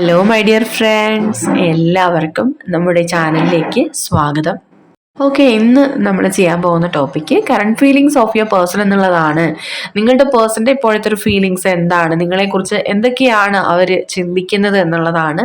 Hello my dear friends എല്ലാവർക്കും നമ്മുടെ ചാനലിലേക്ക് സ്വാഗതം. ഓക്കെ ഇന്ന് നമ്മൾ ചെയ്യാൻ പോകുന്ന topic current feelings of your person എന്നുള്ളതാണ്. നിങ്ങളുടെ പേഴ്സന്റെ ഇപ്പോഴത്തെ ഒരു ഫീലിങ്സ് എന്താണ്? നിങ്ങളെക്കുറിച്ച് എന്തൊക്കെയാണ് അവർ ചിന്തിക്കുന്നത് എന്നുള്ളതാണ്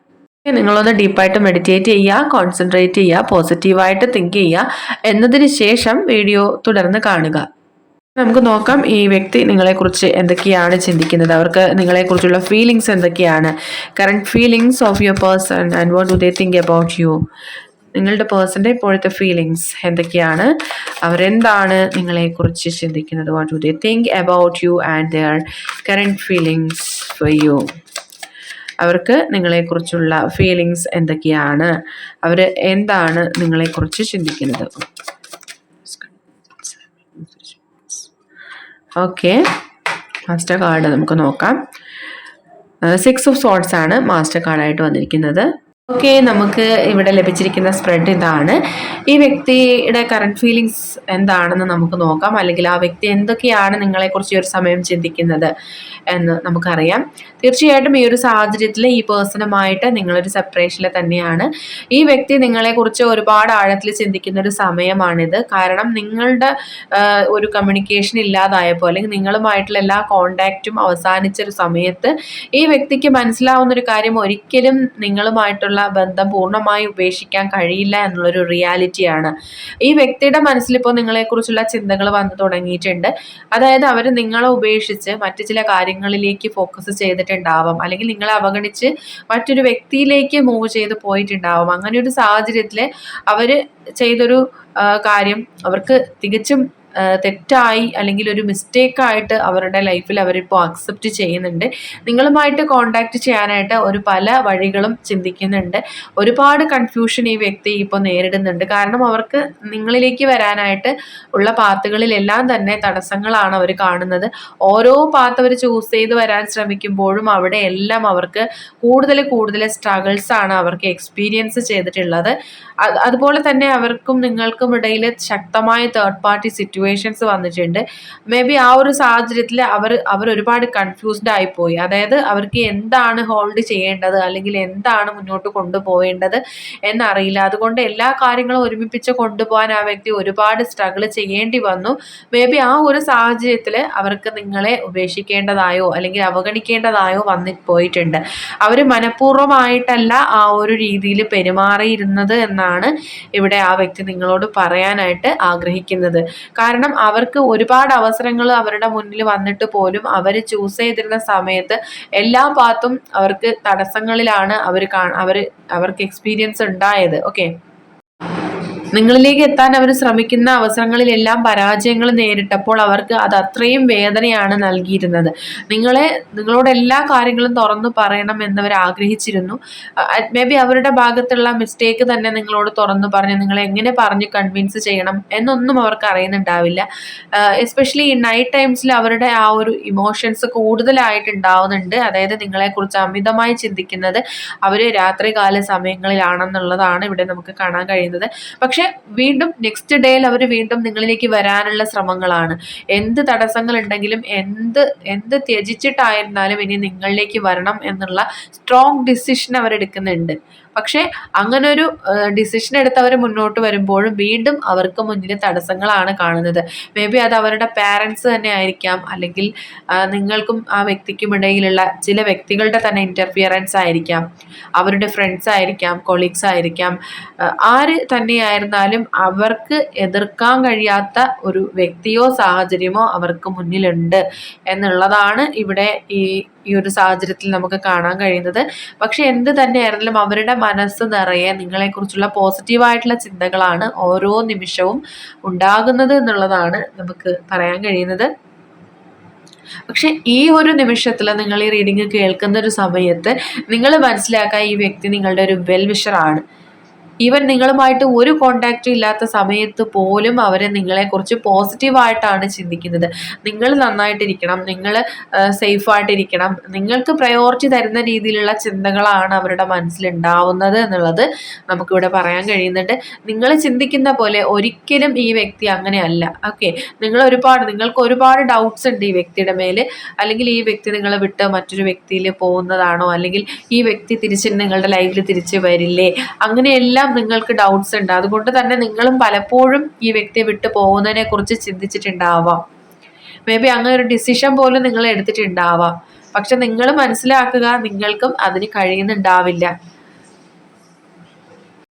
നിങ്ങളൊന്ന് ഡീപ്പായിട്ട് മെഡിറ്റേറ്റ് ചെയ്യുക കോൺസെൻട്രേറ്റ് ചെയ്യുക പോസിറ്റീവായിട്ട് തിങ്ക് ചെയ്യുക. എന്നതിന് ശേഷം വീഡിയോ തുടർന്ന് കാണുക. നമുക്ക് നോക്കാം ഈ വ്യക്തി നിങ്ങളെക്കുറിച്ച് എന്തൊക്കെയാണ് ചിന്തിക്കുന്നത്? അവർക്ക് നിങ്ങളെക്കുറിച്ചുള്ള ഫീലിങ്സ് എന്തൊക്കെയാണ്? Current feelings of your person and what do they think about you നിങ്ങളുടെ പേഴ്സന്റെ ഇപ്പോഴത്തെ ഫീലിങ്സ് എന്തൊക്കെയാണ്? അവരെന്താണ് നിങ്ങളെക്കുറിച്ച് ചിന്തിക്കുന്നത്? What do they think about you and their current feelings for you അവർക്ക് നിങ്ങളെക്കുറിച്ചുള്ള ഫീലിങ്സ് എന്തൊക്കെയാണ്? അവർ എന്താണ് നിങ്ങളെക്കുറിച്ച് ചിന്തിക്കുന്നത്? ഓക്കെ മാസ്റ്റർ കാർഡ് നമുക്ക് നോക്കാം. സിക്സ് ഓഫ് സോട്ട്സ് ആണ് മാസ്റ്റർ കാർഡായിട്ട് വന്നിരിക്കുന്നത്. ഓക്കെ നമുക്ക് ഇവിടെ ലഭിച്ചിരിക്കുന്ന സ്പ്രെഡ് ഇതാണ്. ഈ വ്യക്തിയുടെ കറണ്ട് ഫീലിങ്സ് എന്താണെന്ന് നമുക്ക് നോക്കാം. അല്ലെങ്കിൽ ആ വ്യക്തി എന്തൊക്കെയാണ് നിങ്ങളെക്കുറിച്ച് ഒരു സമയം ചിന്തിക്കുന്നത് എന്ന് നമുക്കറിയാം. തീർച്ചയായിട്ടും ഈ ഒരു സാഹചര്യത്തിൽ ഈ പേഴ്സണുമായിട്ട് നിങ്ങളൊരു സെപ്പറേഷനിൽ തന്നെയാണ്. ഈ വ്യക്തി നിങ്ങളെക്കുറിച്ച് ഒരുപാട് ആഴത്തിൽ ചിന്തിക്കുന്ന ഒരു സമയമാണിത്. കാരണം നിങ്ങളുടെ ഒരു കമ്മ്യൂണിക്കേഷൻ ഇല്ലാതായപ്പോൾ അല്ലെങ്കിൽ നിങ്ങളുമായിട്ടുള്ള എല്ലാ കോണ്ടാക്റ്റും അവസാനിച്ച ഒരു സമയത്ത് ഈ വ്യക്തിക്ക് മനസ്സിലാവുന്ന ഒരു കാര്യം ഒരിക്കലും നിങ്ങളുമായിട്ടുള്ള ബന്ധം പൂർണമായി ഉപേക്ഷിക്കാൻ കഴിയില്ല എന്നുള്ളൊരു റിയാലിറ്റിയാണ്. ഈ വ്യക്തിയുടെ മനസ്സിലിപ്പോൾ നിങ്ങളെക്കുറിച്ചുള്ള ചിന്തകൾ വന്നു തുടങ്ങിയിട്ടുണ്ട്. അതായത് അവർ നിങ്ങളെ ഉപേക്ഷിച്ച് മറ്റു ചില കാര്യങ്ങളിലേക്ക് ഫോക്കസ് ചെയ്തിട്ടുണ്ടാവാം. അല്ലെങ്കിൽ നിങ്ങളെ അവഗണിച്ച് മറ്റൊരു വ്യക്തിയിലേക്ക് മൂവ് ചെയ്ത് പോയിട്ടുണ്ടാവാം. അങ്ങനെ ഒരു സാഹചര്യത്തിൽ അവർ ചെയ്തൊരു കാര്യം അവർക്ക് തികച്ചും തെറ്റായി അല്ലെങ്കിൽ ഒരു മിസ്റ്റേക്കായിട്ട് അവരുടെ ലൈഫിൽ അവരിപ്പോൾ അക്സെപ്റ്റ് ചെയ്യുന്നുണ്ട്. നിങ്ങളുമായിട്ട് കോണ്ടാക്ട് ചെയ്യാനായിട്ട് ഒരു പല വഴികളും ചിന്തിക്കുന്നുണ്ട്. ഒരുപാട് കൺഫ്യൂഷൻ ഈ വ്യക്തി ഇപ്പോൾ നേരിടുന്നുണ്ട്. കാരണം അവർക്ക് നിങ്ങളിലേക്ക് വരാനായിട്ട് ഉള്ള പാത്തുകളിലെല്ലാം തന്നെ തടസ്സങ്ങളാണ് അവർ കാണുന്നത്. ഓരോ പാത്ത് അവർ ചൂസ് ചെയ്ത് വരാൻ ശ്രമിക്കുമ്പോഴും അവിടെ എല്ലാം അവർക്ക് കൂടുതൽ കൂടുതൽ സ്ട്രഗിൾസ് ആണ് അവർക്ക് എക്സ്പീരിയൻസ് ചെയ്തിട്ടുള്ളത്. അതുപോലെ തന്നെ അവർക്കും നിങ്ങൾക്കും ഇടയിൽ ശക്തമായ തേർഡ് പാർട്ടി സിറ്റുവേഷൻ സിറ്റുവേഷൻസ് വന്നിട്ടുണ്ട്. മേ ബി ആ ഒരു സാഹചര്യത്തിൽ അവർ അവർ ഒരുപാട് കൺഫ്യൂസ്ഡ് ആയിപ്പോയി. അതായത് അവർക്ക് എന്താണ് ഹോൾഡ് ചെയ്യേണ്ടത്? അല്ലെങ്കിൽ എന്താണ് മുന്നോട്ട് കൊണ്ടുപോകേണ്ടത് എന്നറിയില്ല. അതുകൊണ്ട് എല്ലാ കാര്യങ്ങളും ഒരുമിപ്പിച്ച് കൊണ്ടുപോകാൻ ആ വ്യക്തി ഒരുപാട് സ്ട്രഗിൾ ചെയ്യേണ്ടി വന്നു. മേ ബി ആ ഒരു സാഹചര്യത്തിൽ അവർക്ക് നിങ്ങളെ ഉപേക്ഷിക്കേണ്ടതായോ അല്ലെങ്കിൽ അവഗണിക്കേണ്ടതായോ വന്നി പോയിട്ടുണ്ട് അവർ മനഃപൂർവമായിട്ടല്ല ആ ഒരു രീതിയിൽ പെരുമാറിയിരുന്നത് എന്നാണ് ഇവിടെ ആ വ്യക്തി നിങ്ങളോട് പറയാനായിട്ട് ആഗ്രഹിക്കുന്നത്. കാരണം അവർക്ക് ഒരുപാട് അവസരങ്ങൾ അവരുടെ മുന്നിൽ വന്നിട്ട് പോലും അവർ ചൂസ് ചെയ്തിരുന്ന സമയത്ത് എല്ലാ പാത്തും അവർക്ക് തടസ്സങ്ങളിലാണ് അവർ അവർ അവർക്ക് എക്സ്പീരിയൻസ് ഉണ്ടായത്. ഓക്കെ നിങ്ങളിലേക്ക് എത്താൻ അവർ ശ്രമിക്കുന്ന അവസരങ്ങളിലെല്ലാം പരാജയങ്ങൾ നേരിട്ടപ്പോൾ അവർക്ക് അത് അത്രയും വേദനയാണ് നൽകിയിരുന്നത്. നിങ്ങളെ നിങ്ങളോട് എല്ലാ കാര്യങ്ങളും തുറന്നു പറയണം എന്നവർ ആഗ്രഹിച്ചിരുന്നു. മേ ബി അവരുടെ ഭാഗത്തുള്ള മിസ്റ്റേക്ക് തന്നെ നിങ്ങളോട് തുറന്നു പറഞ്ഞ് നിങ്ങളെ എങ്ങനെ പറഞ്ഞ് കൺവിൻസ് ചെയ്യണം എന്നൊന്നും അവർക്ക് അറിയുന്നുണ്ടാവില്ല. എസ്പെഷ്യലി ഈ നൈറ്റ് ടൈംസിൽ അവരുടെ ആ ഒരു ഇമോഷൻസ് കൂടുതലായിട്ട് ഉണ്ടാവുന്നുണ്ട് അതായത് നിങ്ങളെക്കുറിച്ച് അമിതമായി ചിന്തിക്കുന്നത് അവർ രാത്രികാല സമയങ്ങളിലാണെന്നുള്ളതാണ് ഇവിടെ നമുക്ക് കാണാൻ കഴിയുന്നത്. പക്ഷെ പക്ഷെ വീണ്ടും നെക്സ്റ്റ് ഡേയിൽ അവർ വീണ്ടും നിങ്ങളിലേക്ക് വരാനുള്ള ശ്രമങ്ങളാണ്. എന്ത് തടസ്സങ്ങൾ ഉണ്ടെങ്കിലും എന്ത് എന്ത് ത്യജിച്ചിട്ടായിരുന്നാലും ഇനി നിങ്ങളിലേക്ക് വരണം എന്നുള്ള സ്ട്രോങ് ഡിസിഷൻ അവരെടുക്കുന്നുണ്ട്. പക്ഷേ അങ്ങനെ ഒരു ഡിസിഷൻ എടുത്ത് അവർ മുന്നോട്ട് വരുമ്പോഴും വീണ്ടും അവർക്ക് മുന്നിൽ തടസ്സങ്ങളാണ് കാണുന്നത്. മേ ബി അത് അവരുടെ പാരൻസ് തന്നെ ആയിരിക്കാം അല്ലെങ്കിൽ നിങ്ങൾക്കും ആ വ്യക്തിക്കും ഇടയിലുള്ള ചില വ്യക്തികളുടെ തന്നെ ഇന്റർഫിയറൻസ് ആയിരിക്കാം അവരുടെ ഫ്രണ്ട്സ് ആയിരിക്കാം കൊളീഗ്സ് ആയിരിക്കാം. ആര് തന്നെയായിരുന്നാലും അവർക്ക് എതിർക്കാൻ കഴിയാത്ത ഒരു വ്യക്തിയോ സാഹചര്യമോ അവർക്ക് മുന്നിലുണ്ട് എന്നുള്ളതാണ് ഇവിടെ ഈ ഈ ഒരു സാഹചര്യത്തിൽ നമുക്ക് കാണാൻ കഴിയുന്നത്. പക്ഷെ എന്ത് തന്നെയായിരുന്നാലും അവരുടെ മനസ്സ് നിറയെ നിങ്ങളെക്കുറിച്ചുള്ള പോസിറ്റീവായിട്ടുള്ള ചിന്തകളാണ് ഓരോ നിമിഷവും ഉണ്ടാകുന്നത് എന്നുള്ളതാണ് നമുക്ക് പറയാൻ കഴിയുന്നത്. പക്ഷെ ഈ ഒരു നിമിഷത്തിൽ നിങ്ങൾ ഈ റീഡിങ് കേൾക്കുന്ന ഒരു സമയത്ത് നിങ്ങൾ മനസ്സിലാക്കാൻ ഈ വ്യക്തി നിങ്ങളുടെ ഒരു വെൽ വിഷറാണ് ഈവൻ നിങ്ങളുമായിട്ട് ഒരു കോണ്ടാക്റ്റും ഇല്ലാത്ത സമയത്ത് പോലും അവർ നിങ്ങളെക്കുറിച്ച് പോസിറ്റീവായിട്ടാണ് ചിന്തിക്കുന്നത്. നിങ്ങൾ നന്നായിട്ടിരിക്കണം നിങ്ങൾ സേഫായിട്ടിരിക്കണം നിങ്ങൾക്ക് പ്രയോറിറ്റി തരുന്ന രീതിയിലുള്ള ചിന്തകളാണ് അവരുടെ മനസ്സിലുണ്ടാവുന്നത് എന്നുള്ളത് നമുക്കിവിടെ പറയാൻ കഴിയുന്നുണ്ട്. നിങ്ങൾ ചിന്തിക്കുന്ന പോലെ ഒരിക്കലും ഈ വ്യക്തി അങ്ങനെയല്ല. ഓക്കെ നിങ്ങൾ ഒരുപാട് നിങ്ങൾക്ക് ഒരുപാട് ഡൗട്ട്സ് ഉണ്ട് ഈ വ്യക്തിയുടെ മേൽ അല്ലെങ്കിൽ ഈ വ്യക്തി നിങ്ങളെ വിട്ട് മറ്റൊരു വ്യക്തിയിൽ പോകുന്നതാണോ? അല്ലെങ്കിൽ ഈ വ്യക്തി തിരിച്ച് നിങ്ങളുടെ ലൈഫിൽ തിരിച്ച് വരില്ലേ? അങ്ങനെയെല്ലാം നിങ്ങൾക്ക് ഡൗട്ട്സ് ഉണ്ട്. അതുകൊണ്ട് തന്നെ നിങ്ങളും പലപ്പോഴും ഈ വ്യക്തിയെ വിട്ട് പോകുന്നതിനെ കുറിച്ച് ചിന്തിച്ചിട്ടുണ്ടാവാം. മേ ബി അങ്ങനെ ഒരു ഡിസിഷൻ പോലും നിങ്ങൾ എടുത്തിട്ടുണ്ടാവാം. പക്ഷെ നിങ്ങൾ മനസ്സിലാക്കുക നിങ്ങൾക്കും അതിന് കഴിയുന്നുണ്ടാവില്ല.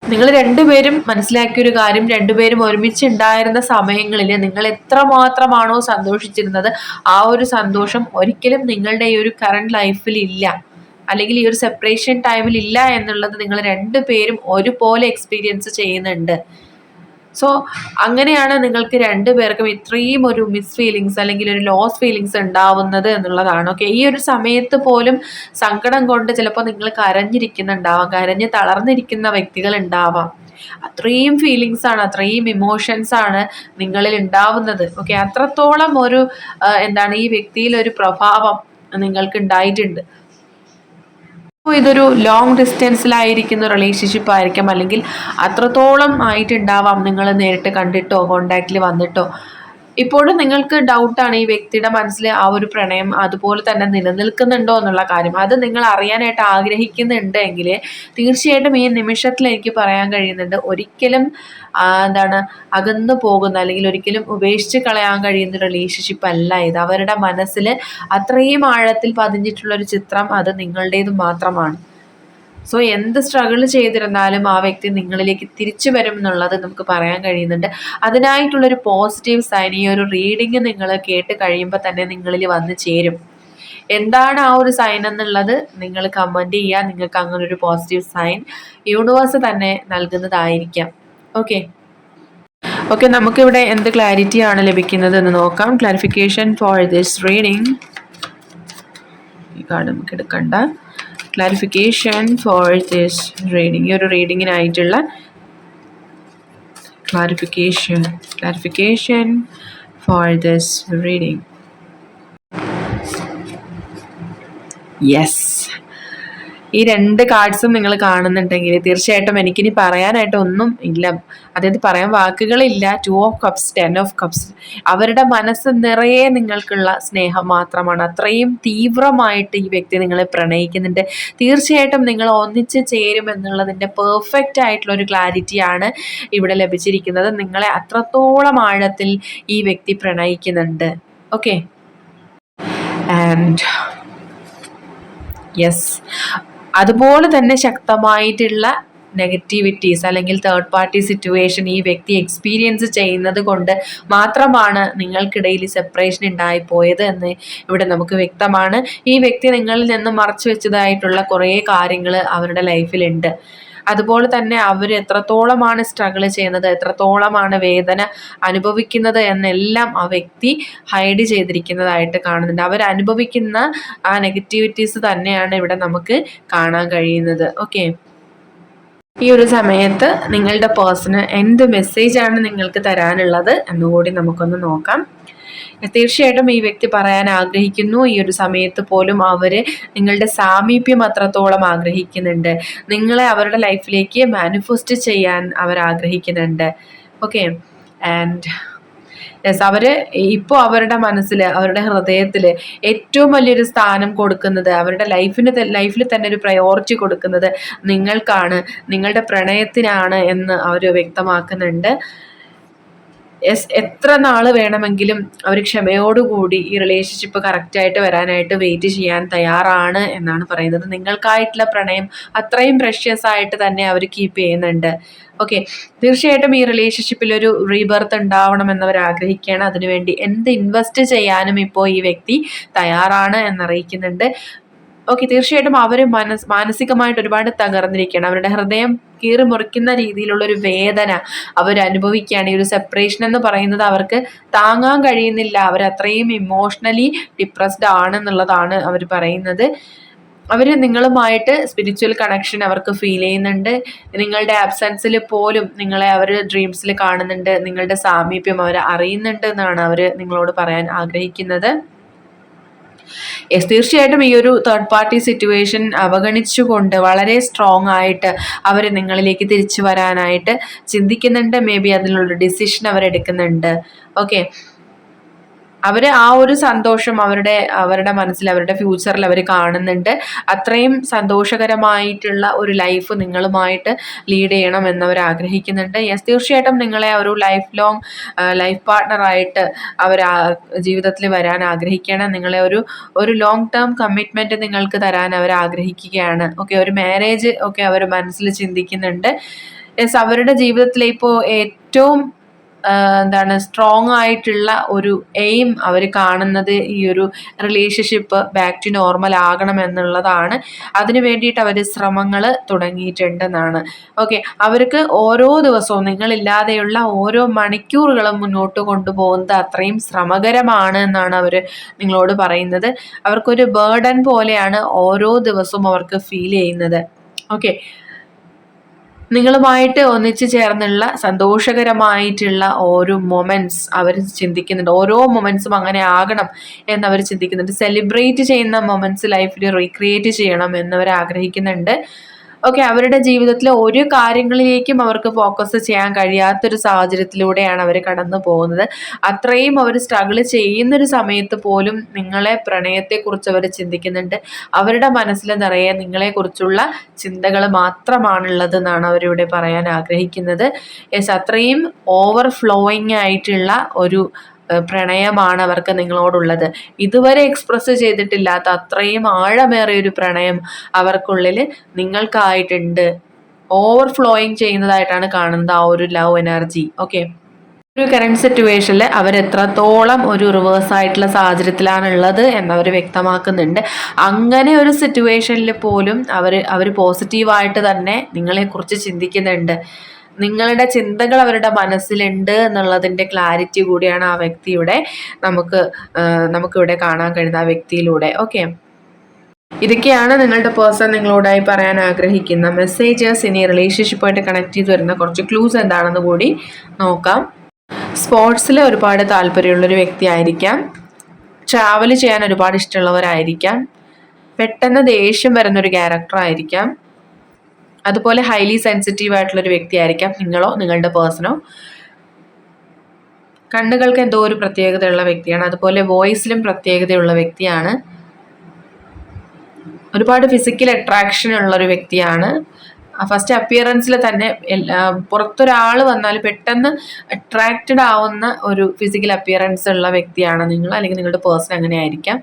നിങ്ങൾ രണ്ടുപേരും മനസ്സിലാക്കിയ ഒരു കാര്യം രണ്ടുപേരും ഒരുമിച്ച് ഉണ്ടായിരുന്ന സമയങ്ങളിൽ നിങ്ങൾ എത്രമാത്രമാണോ സന്തോഷിച്ചിരുന്നത് ആ ഒരു സന്തോഷം ഒരിക്കലും നിങ്ങളുടെ ഈ ഒരു കറണ്ട് ലൈഫിൽ ഇല്ല. അല്ലെങ്കിൽ ഈ ഒരു സെപ്പറേഷൻ ടൈമിൽ ഇല്ല എന്നുള്ളത് നിങ്ങൾ രണ്ടുപേരും ഒരുപോലെ എക്സ്പീരിയൻസ് ചെയ്യുന്നുണ്ട്. സോ അങ്ങനെയാണ് നിങ്ങൾക്ക് രണ്ടു പേർക്കും ഇത്രയും ഒരു മിസ് ഫീലിങ്സ് അല്ലെങ്കിൽ ഒരു ലോസ് ഫീലിങ്സ് ഉണ്ടാവുന്നത് എന്നുള്ളതാണ്. ഓക്കെ ഈ ഒരു സമയത്ത് പോലും സങ്കടം കൊണ്ട് ചിലപ്പോൾ നിങ്ങൾ കരഞ്ഞിരിക്കുന്നുണ്ടാവാം കരഞ്ഞ് തളർന്നിരിക്കുന്ന വ്യക്തികൾ ഉണ്ടാവാം. അത്രയും ഫീലിങ്സ് ആണ് അത്രയും ഇമോഷൻസ് ആണ് നിങ്ങളിൽ ഉണ്ടാവുന്നത്. ഓക്കെ അത്രത്തോളം ഒരു എന്താണ് ഈ വ്യക്തിയിൽ ഒരു പ്രഭാവം നിങ്ങൾക്ക് ഉണ്ടായിട്ടുണ്ട്. ഇതൊരു ലോങ് ഡിസ്റ്റൻസിലായിരിക്കുന്ന റിലേഷൻഷിപ്പ് ആയിരിക്കാം. അല്ലെങ്കിൽ അത്രത്തോളം ആയിട്ടുണ്ടാവാം. നിങ്ങൾ നേരിട്ട് കണ്ടിട്ടോ കോണ്ടാക്റ്റിൽ വന്നിട്ടോ. ഇപ്പോഴും നിങ്ങൾക്ക് ഡൗട്ടാണ് ഈ വ്യക്തിയുടെ മനസ്സിൽ ആ ഒരു പ്രണയം അതുപോലെ തന്നെ നിലനിൽക്കുന്നുണ്ടോ എന്നുള്ള കാര്യം. അത് നിങ്ങൾ അറിയാനായിട്ട് ആഗ്രഹിക്കുന്നുണ്ട് എങ്കിൽ തീർച്ചയായിട്ടും ഈ നിമിഷത്തിൽ എനിക്ക് പറയാൻ കഴിയുന്നുണ്ട് ഒരിക്കലും എന്താണ് അകന്നു പോകുന്ന അല്ലെങ്കിൽ ഒരിക്കലും ഉപേക്ഷിച്ച് കളയാൻ കഴിയുന്ന റിലേഷൻഷിപ്പ് അല്ല ഇത്. അവരുടെ മനസ്സിൽ അത്രയും ആഴത്തിൽ പതിഞ്ഞിട്ടുള്ളൊരു ചിത്രം അത് നിങ്ങളുടേത് മാത്രമാണ്. സോ എന്ത് സ്ട്രഗിൾ ചെയ്തിരുന്നാലും ആ വ്യക്തി നിങ്ങളിലേക്ക് തിരിച്ചു വരും എന്നുള്ളത് നമുക്ക് പറയാൻ കഴിയുന്നുണ്ട്. അതിനായിട്ടുള്ളൊരു പോസിറ്റീവ് സൈൻ ഈ ഒരു റീഡിങ് നിങ്ങൾ കേട്ട് കഴിയുമ്പോൾ തന്നെ നിങ്ങളിൽ വന്ന് ചേരും. എന്താണ് ആ ഒരു സൈൻ എന്നുള്ളത്? നിങ്ങൾ കമന്റ് ചെയ്യുക നിങ്ങൾക്ക് അങ്ങനെ ഒരു പോസിറ്റീവ് സൈൻ യൂണിവേഴ്സ് തന്നെ നൽകുന്നതായിരിക്കാം. ഓക്കെ ഓക്കെ നമുക്കിവിടെ എന്ത് ക്ലാരിറ്റി ആണ് ലഭിക്കുന്നത് എന്ന് നോക്കാം. ക്ലാരിഫിക്കേഷൻ ഫോർ ദിസ് റീഡിങ് ഈ കാർഡ് നമുക്ക് എടുക്കണ്ട ക്ലാരിഫിക്കേഷൻ ഫോർ ദിസ് റീഡിങ് ഈ ഒരു റീഡിങ്ങിനായിട്ടുള്ള clarification clarification for this reading yes ഈ രണ്ട് കാർഡ്സും നിങ്ങൾ കാണുന്നുണ്ടെങ്കിൽ തീർച്ചയായിട്ടും എനിക്കിനി പറയാനായിട്ട് ഒന്നും ഇല്ല. അതായത് പറയാൻ വാക്കുകളില്ല. Two of cups ten of cups അവരുടെ മനസ്സ് നിറയെ നിങ്ങൾക്കുള്ള സ്നേഹം മാത്രമാണ്. അത്രയും തീവ്രമായിട്ട് ഈ വ്യക്തി നിങ്ങളെ പ്രണയിക്കുന്നുണ്ട്. തീർച്ചയായിട്ടും നിങ്ങൾ ഒന്നിച്ച് ചേരും എന്നുള്ളതിന്റെ പെർഫെക്റ്റ് ആയിട്ടുള്ള ഒരു ക്ലാരിറ്റിയാണ് ഇവിടെ ലഭിച്ചിരിക്കുന്നത്. നിങ്ങളെ അത്രത്തോളം ആഴത്തിൽ ഈ വ്യക്തി പ്രണയിക്കുന്നുണ്ട്. ഓക്കെ ആൻഡ് യെസ് അതുപോലെ തന്നെ ശക്തമായിട്ടുള്ള നെഗറ്റിവിറ്റീസ് അല്ലെങ്കിൽ തേർഡ് പാർട്ടി സിറ്റുവേഷൻ ഈ വ്യക്തി എക്സ്പീരിയൻസ് ചെയ്യുന്നത് കൊണ്ട് മാത്രമാണ് നിങ്ങൾക്കിടയിൽ സെപ്പറേഷൻ ഉണ്ടായിപ്പോയത് എന്ന് ഇവിടെ നമുക്ക് വ്യക്തമാണ്. ഈ വ്യക്തി നിങ്ങളിൽ നിന്ന് മറച്ചു വെച്ചതായിട്ടുള്ള കുറേ കാര്യങ്ങൾ അവരുടെ ലൈഫിലുണ്ട് അതുപോലെ തന്നെ അവർ എത്രത്തോളമാണ് സ്ട്രഗിൾ ചെയ്യുന്നത് എത്രത്തോളമാണ് വേദന അനുഭവിക്കുന്നത് എന്നെല്ലാം ആ വ്യക്തി ഹൈഡ് ചെയ്തിരിക്കുന്നതായിട്ട് കാണുന്നുണ്ട്. അവർ അനുഭവിക്കുന്ന ആ നെഗറ്റിവിറ്റീസ് തന്നെയാണ് ഇവിടെ നമുക്ക് കാണാൻ കഴിയുന്നത്. ഓക്കെ ഈ ഒരു സമയത്ത് നിങ്ങളുടെ പേഴ്സണ് എന്ത് മെസ്സേജാണ് നിങ്ങൾക്ക് തരാനുള്ളത് എന്നുകൂടി നമുക്കൊന്ന് നോക്കാം. തീർച്ചയായിട്ടും ഈ വ്യക്തി പറയാൻ ആഗ്രഹിക്കുന്നു. ഈ ഒരു സമയത്ത് പോലും അവർ നിങ്ങളുടെ സാമീപ്യം അത്രത്തോളം ആഗ്രഹിക്കുന്നുണ്ട്. നിങ്ങളെ അവരുടെ ലൈഫിലേക്ക് മാനിഫെസ്റ്റ് ചെയ്യാൻ അവർ ആഗ്രഹിക്കുന്നുണ്ട്. ഓക്കെ ആൻഡ് യെസ് അവർ ഇപ്പോൾ അവരുടെ മനസ്സിൽ അവരുടെ ഹൃദയത്തിൽ ഏറ്റവും വലിയൊരു സ്ഥാനം കൊടുക്കുന്നത് അവരുടെ ലൈഫിന് ലൈഫിൽ തന്നെ ഒരു പ്രയോറിറ്റി കൊടുക്കുന്നത് നിങ്ങൾക്കാണ് നിങ്ങളുടെ പ്രണയത്തിനാണ് എന്ന് അവർ വ്യക്തമാക്കുന്നുണ്ട്. എസ് എത്ര നാൾ വേണമെങ്കിലും അവർ ക്ഷമയോടുകൂടി ഈ റിലേഷൻഷിപ്പ് കറക്റ്റായിട്ട് വരാനായിട്ട് വെയിറ്റ് ചെയ്യാൻ തയ്യാറാണ് എന്നാണ് പറയുന്നത്. നിങ്ങൾക്കായിട്ടുള്ള പ്രണയം അത്രയും പ്രഷ്യസ് ആയിട്ട് തന്നെ അവർ കീപ്പ് ചെയ്യുന്നുണ്ട്. ഓക്കെ തീർച്ചയായിട്ടും ഈ റിലേഷൻഷിപ്പിൽ ഒരു റീബർത്ത് ഉണ്ടാവണമെന്നവർ ആഗ്രഹിക്കുകയാണ്. അതിനുവേണ്ടി എന്ത് ഇൻവെസ്റ്റ് ചെയ്യാനും ഇപ്പോൾ ഈ വ്യക്തി തയ്യാറാണ് എന്നറിയിക്കുന്നുണ്ട്. ഓക്കെ തീർച്ചയായിട്ടും അവർ മനസ് മാനസികമായിട്ട് ഒരുപാട് തകർന്നിരിക്കുകയാണ്. അവരുടെ ഹൃദയം കീറി മുറിക്കുന്ന രീതിയിലുള്ള ഒരു വേദന അവർ അനുഭവിക്കുകയാണ്. ഈ ഒരു സെപ്പറേഷൻ എന്ന് പറയുന്നത് അവർക്ക് താങ്ങാൻ കഴിയുന്നില്ല. അവർ അത്രയും ഇമോഷണലി ഡിപ്രസ്ഡ് ആണെന്നുള്ളതാണ് അവർ പറയുന്നത്. അവർ നിങ്ങളുമായിട്ട് സ്പിരിച്വൽ കണക്ഷൻ അവർക്ക് ഫീൽ ചെയ്യുന്നുണ്ട്. നിങ്ങളുടെ ആബ്സെൻസിൽ പോലും നിങ്ങളെ അവർ ഡ്രീംസിൽ കാണുന്നുണ്ട്. നിങ്ങളുടെ സാമീപ്യം അവർ അറിയുന്നുണ്ട് എന്നാണ് അവർ നിങ്ങളോട് പറയാൻ ആഗ്രഹിക്കുന്നത്. യെസ് തീർച്ചയായിട്ടും ഈ ഒരു തേർഡ് പാർട്ടി സിറ്റുവേഷൻ അവഗണിച്ചുകൊണ്ട് വളരെ സ്ട്രോങ് ആയിട്ട് അവർ നിങ്ങളിലേക്ക് തിരിച്ചു വരാനായിട്ട് ചിന്തിക്കുന്നുണ്ട്. മേ ബി അതിനുള്ളൊരു ഡിസിഷൻ അവരെടുക്കുന്നുണ്ട്. ഓക്കെ അവർ ആ ഒരു സന്തോഷം അവരുടെ അവരുടെ മനസ്സിൽ അവരുടെ ഫ്യൂച്ചറിൽ അവർ കാണുന്നുണ്ട്. അത്രയും സന്തോഷകരമായിട്ടുള്ള ഒരു ലൈഫ് നിങ്ങളുമായിട്ട് ലീഡ് ചെയ്യണം എന്നവർ ആഗ്രഹിക്കുന്നുണ്ട്. യെസ് തീർച്ചയായിട്ടും നിങ്ങളെ ഒരു ലൈഫ് ലോങ് ലൈഫ് പാർട്ട്ണറായിട്ട് അവർ ജീവിതത്തിൽ വരാൻ ആഗ്രഹിക്കണം നിങ്ങളെ ഒരു ഒരു ലോങ് ടേം കമ്മിറ്റ്മെന്റ് നിങ്ങൾക്ക് തരാൻ അവർ ആഗ്രഹിക്കുകയാണ്. ഓക്കെ ഒരു മാരേജ് ഒക്കെ അവർ മനസ്സിൽ ചിന്തിക്കുന്നുണ്ട്. യെസ് അവരുടെ ജീവിതത്തിലെ ഇപ്പോൾ ഏറ്റവും എന്താണ് സ്ട്രോങ് ആയിട്ടുള്ള ഒരു എയിം അവർ കാണുന്നത് ഈ ഒരു റിലേഷൻഷിപ്പ് ബാക്ക് ടു നോർമൽ ആകണം എന്നുള്ളതാണ്. അതിനു വേണ്ടിയിട്ട് അവർ ശ്രമങ്ങൾ തുടങ്ങിയിട്ടുണ്ടെന്നാണ്. ഓക്കെ അവർക്ക് ഓരോ ദിവസവും നിങ്ങളില്ലാതെയുള്ള ഓരോ മണിക്കൂറുകളും മുന്നോട്ട് കൊണ്ടുപോകുന്നത് അത്രയും ശ്രമകരമാണ് എന്നാണ് അവർ നിങ്ങളോട് പറയുന്നത്. അവർക്കൊരു ബേർഡൻ പോലെയാണ് ഓരോ ദിവസവും അവർക്ക് ഫീൽ ചെയ്യുന്നത്. ഓക്കെ നിങ്ങളുമായിട്ട് ഒന്നിച്ചു ചേർന്നുള്ള സന്തോഷകരമായിട്ടുള്ള ഓരോ മൊമെന്റ്സ് അവർ ചിന്തിക്കുന്നുണ്ട്. ഓരോ മൊമെന്റ്സും അങ്ങനെ ആകണം എന്നവർ ചിന്തിക്കുന്നുണ്ട്. സെലിബ്രേറ്റ് ചെയ്യുന്ന മൊമെന്റ്സ് ലൈഫിൽ റീക്രിയേറ്റ് ചെയ്യണം എന്നവർ ആഗ്രഹിക്കുന്നുണ്ട്. ഓക്കെ അവരുടെ ജീവിതത്തിലെ ഒരു കാര്യങ്ങളിലേക്കും അവർക്ക് ഫോക്കസ് ചെയ്യാൻ കഴിയാത്തൊരു സാഹചര്യത്തിലൂടെയാണ് അവർ കടന്നു പോകുന്നത്. അത്രയും അവർ സ്ട്രഗിൾ ചെയ്യുന്നൊരു സമയത്ത് പോലും നിങ്ങളെ പ്രണയത്തെക്കുറിച്ച് അവർ ചിന്തിക്കുന്നുണ്ട്. അവരുടെ മനസ്സിൽ നിറയെ നിങ്ങളെക്കുറിച്ചുള്ള ചിന്തകൾ മാത്രമാണുള്ളത് എന്നാണ് അവരിവിടെ പറയാൻ ആഗ്രഹിക്കുന്നത്. യെസ് അത്രയും ഓവർ ഫ്ലോയിങ് ആയിട്ടുള്ള ഒരു പ്രണയമാണ് അവർക്ക് നിങ്ങളോടുള്ളത്. ഇതുവരെ എക്സ്പ്രസ് ചെയ്തിട്ടില്ലാത്ത അത്രയും ആഴമേറിയ ഒരു പ്രണയം അവർക്കുള്ളിൽ നിങ്ങൾക്കായിട്ടുണ്ട്. ഓവർഫ്ലോയിങ് ചെയ്യുന്നതായിട്ടാണ് കാണുന്നത് ആ ഒരു ലവ് എനർജി ഓക്കെ ഒരു കറണ്ട് സിറ്റുവേഷനിൽ അവർ എത്രത്തോളം ഒരു റിവേഴ്സ് ആയിട്ടുള്ള സാഹചര്യത്തിലാണുള്ളത് എന്നവർ വ്യക്തമാക്കുന്നുണ്ട്. അങ്ങനെ ഒരു സിറ്റുവേഷനിൽ പോലും അവർ അവർ പോസിറ്റീവായിട്ട് തന്നെ നിങ്ങളെക്കുറിച്ച് ചിന്തിക്കുന്നുണ്ട്. നിങ്ങളുടെ ചിന്തകൾ അവരുടെ മനസ്സിലുണ്ട് എന്നുള്ളതിന്റെ ക്ലാരിറ്റി കൂടിയാണ് ആ വ്യക്തിയുടെ നമുക്ക് നമുക്കിവിടെ കാണാൻ കഴിയുന്ന ആ വ്യക്തിയിലൂടെ. ഓക്കെ ഇതൊക്കെയാണ് നിങ്ങളുടെ പേഴ്സൺ നിങ്ങളോടായി പറയാൻ ആഗ്രഹിക്കുന്ന മെസ്സേജസ് ഇനി റിലേഷൻഷിപ്പായിട്ട് കണക്ട് ചെയ്ത് വരുന്ന കുറച്ച് ക്ലൂസ് എന്താണെന്ന് കൂടി നോക്കാം. സ്പോർട്സിൽ ഒരുപാട് താല്പര്യമുള്ളൊരു വ്യക്തിയായിരിക്കാം. ട്രാവൽ ചെയ്യാൻ ഒരുപാട് ഇഷ്ടമുള്ളവരായിരിക്കാം. പെട്ടെന്ന് ദേഷ്യം വരുന്നൊരു ക്യാരക്ടർ ആയിരിക്കാം. അതുപോലെ ഹൈലി സെൻസിറ്റീവ് ആയിട്ടുള്ള ഒരു വ്യക്തി ആയിരിക്കാം നിങ്ങളോ നിങ്ങളുടെ പേഴ്സണോ. കണ്ണുകൾക്ക് എന്തോ ഒരു പ്രത്യേകതയുള്ള വ്യക്തിയാണ്. അതുപോലെ വോയിസിലും പ്രത്യേകതയുള്ള വ്യക്തിയാണ്. ഒരുപാട് ഫിസിക്കൽ അട്രാക്ഷൻ ഉള്ള ഒരു വ്യക്തിയാണ് ഫസ്റ്റ് അപ്പിയറൻസിൽ തന്നെ പുറത്തൊരാൾ വന്നാൽ പെട്ടെന്ന് അട്രാക്റ്റഡ് ആവുന്ന ഒരു ഫിസിക്കൽ അപ്പിയറൻസ് ഉള്ള വ്യക്തിയാണ് നിങ്ങൾ അല്ലെങ്കിൽ നിങ്ങളുടെ പേഴ്സൺ അങ്ങനെ ആയിരിക്കാം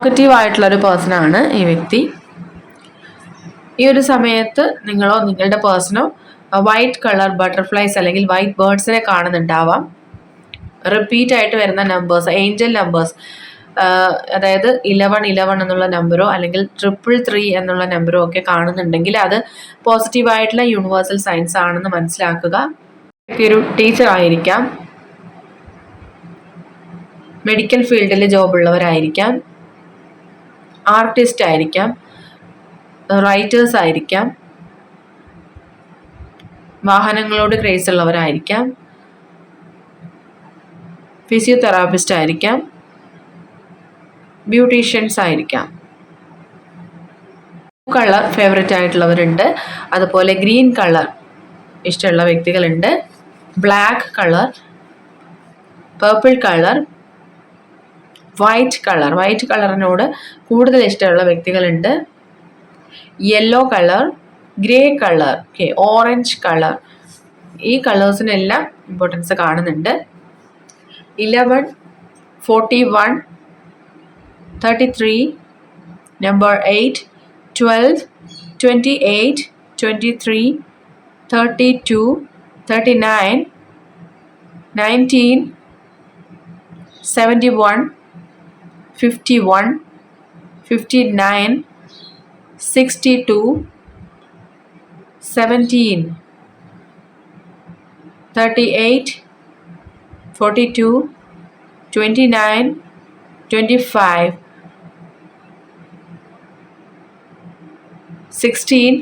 പോസിറ്റീവ് ആയിട്ടുള്ള ഒരു പേഴ്സൺ ആണ് ഈ വ്യക്തി. ഈ ഒരു സമയത്ത് നിങ്ങളോ നിങ്ങളുടെ പേഴ്സണോ വൈറ്റ് കളർ ബട്ടർഫ്ലൈസ് അല്ലെങ്കിൽ വൈറ്റ് ബേർഡ്സിനെ കാണുന്നുണ്ടാവാം. റിപ്പീറ്റ് ആയിട്ട് വരുന്ന നമ്പേഴ്സ് ഏഞ്ചൽ നമ്പേഴ്സ് അതായത് ഇലവൺ ഇലവൺ എന്നുള്ള നമ്പറോ അല്ലെങ്കിൽ ട്രിപ്പിൾ ത്രീ എന്നുള്ള നമ്പറോ ഒക്കെ കാണുന്നുണ്ടെങ്കിൽ അത് പോസിറ്റീവായിട്ടുള്ള യൂണിവേഴ്സൽ സയൻസ് ആണെന്ന് മനസ്സിലാക്കുക. ഒരു ടീച്ചർ ആയിരിക്കാം. മെഡിക്കൽ ഫീൽഡിൽ ജോബ് ഉള്ളവരായിരിക്കാം. ആർട്ടിസ്റ്റ് ആയിരിക്കാം. റൈറ്റേഴ്സ് ആയിരിക്കാം. വാഹനങ്ങളോട് ക്രേസ് ഉള്ളവരായിരിക്കാം. ഫിസിയോതെറാപ്പിസ്റ്റ് ആയിരിക്കാം. ബ്യൂട്ടീഷ്യൻസ് ആയിരിക്കാം. കളർ ഫേവററ്റ് ആയിട്ടുള്ളവരുണ്ട്. അതുപോലെ ഗ്രീൻ കളർ ഇഷ്ടമുള്ള വ്യക്തികളുണ്ട്. Black colour purple colour white colour white കളറിനോട് കൂടുതൽ ഇഷ്ടമുള്ള വ്യക്തികളുണ്ട്. Yellow colour grey colour okay orange colour ഈ കളേഴ്സിനെല്ലാം ഇമ്പോർട്ടൻസ് കാണുന്നുണ്ട് eleven forty one thirty three number eight twelve twenty eight twenty three thirty two thirty nine nineteen seventy one fifty one fifty nine 62 17 38 42 29 25 sixteen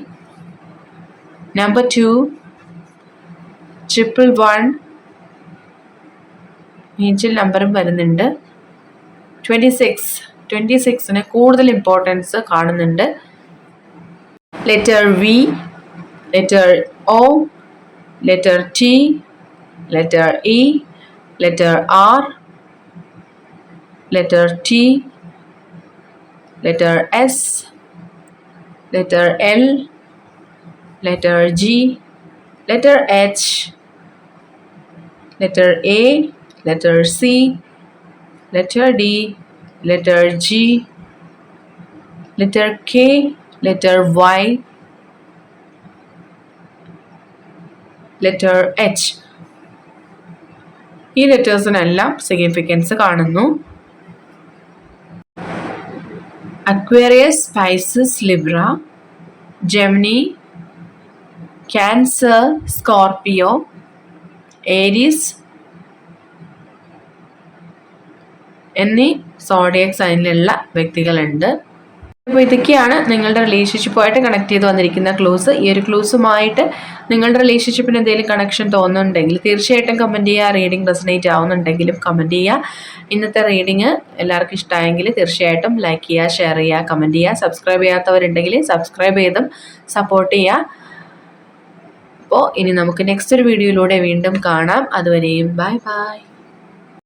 number two triple one angel നമ്പറും വരുന്നുണ്ട്. Twenty six twenty സിക്സിന് കൂടുതൽ importance കാണുന്നുണ്ട്. letter V, letter O, letter T, letter E, letter R, letter T, letter S, letter L, letter G, letter H, letter A, letter C, letter D, letter G, letter K, letter Y, letter H. ഈ ലെറ്റേഴ്സിനെല്ലാം significance കാണുന്നു. Aquarius Pisces Libra Gemini Cancer Scorpio Aries എന്നീ zodiac സൈനിലുള്ള വ്യക്തികളുണ്ട്. അപ്പോൾ ഇതൊക്കെയാണ് നിങ്ങളുടെ റിലേഷൻഷിപ്പുമായിട്ട് connect ചെയ്ത് വന്നിരിക്കുന്ന ക്ലൂസ് ഈ ഒരു ക്ലൂസുമായിട്ട് നിങ്ങളുടെ റിലേഷൻഷിപ്പിന് എന്തെങ്കിലും കണക്ഷൻ തോന്നുന്നുണ്ടെങ്കിൽ തീർച്ചയായിട്ടും കമന്റ് ചെയ്യുക. റീഡിംഗ് റെസനേറ്റ് ആവുന്നുണ്ടെങ്കിലും കമന്റ് ചെയ്യുക. ഇന്നത്തെ റീഡിങ് എല്ലാവർക്കും ഇഷ്ടമായെങ്കിൽ തീർച്ചയായിട്ടും ലൈക്ക് ചെയ്യുക ഷെയർ ചെയ്യുക കമന്റ് ചെയ്യുക. സബ്സ്ക്രൈബ് ചെയ്യാത്തവരുണ്ടെങ്കിൽ സബ്സ്ക്രൈബ് ചെയ്തും സപ്പോർട്ട് ചെയ്യുക. അപ്പോൾ ഇനി നമുക്ക് നെക്സ്റ്റ് ഒരു വീഡിയോയിലൂടെ വീണ്ടും കാണാം. അതുവരെയും ബൈ ബൈ